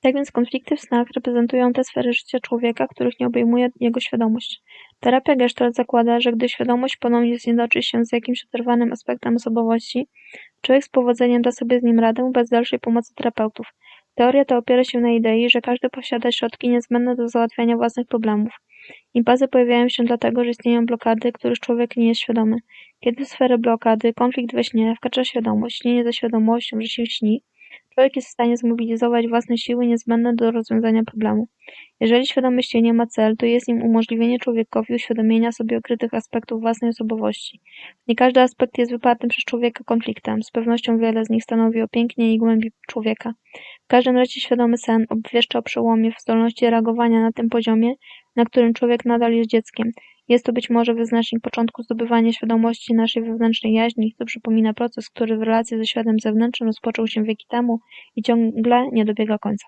Tak więc konflikty w snach reprezentują te sfery życia człowieka, których nie obejmuje jego świadomość. Terapia Gestalt zakłada, że gdy świadomość ponownie zjednoczy się z jakimś oderwanym aspektem osobowości, człowiek z powodzeniem da sobie z nim radę bez dalszej pomocy terapeutów. Teoria ta opiera się na idei, że każdy posiada środki niezbędne do załatwiania własnych problemów. Impazy pojawiają się dlatego, że istnieją blokady, których człowiek nie jest świadomy. Kiedy w sferę blokady, konflikt we śnie, wkracza świadomość, śnienie ze świadomością, że się śni, człowiek jest w stanie zmobilizować własne siły niezbędne do rozwiązania problemu. Jeżeli świadomy nie ma cel, to jest nim umożliwienie człowiekowi uświadomienia sobie okrytych aspektów własnej osobowości. Nie każdy aspekt jest wypartym przez człowieka konfliktem, z pewnością wiele z nich stanowi o pięknie i głębi człowieka. W każdym razie świadomy sen obwieszcza o przełomie w zdolności reagowania na tym poziomie, na którym człowiek nadal jest dzieckiem. Jest to być może wyznacznik początku zdobywania świadomości naszej wewnętrznej jaźni, co przypomina proces, który w relacji ze światem zewnętrznym rozpoczął się wieki temu i ciągle nie dobiega końca.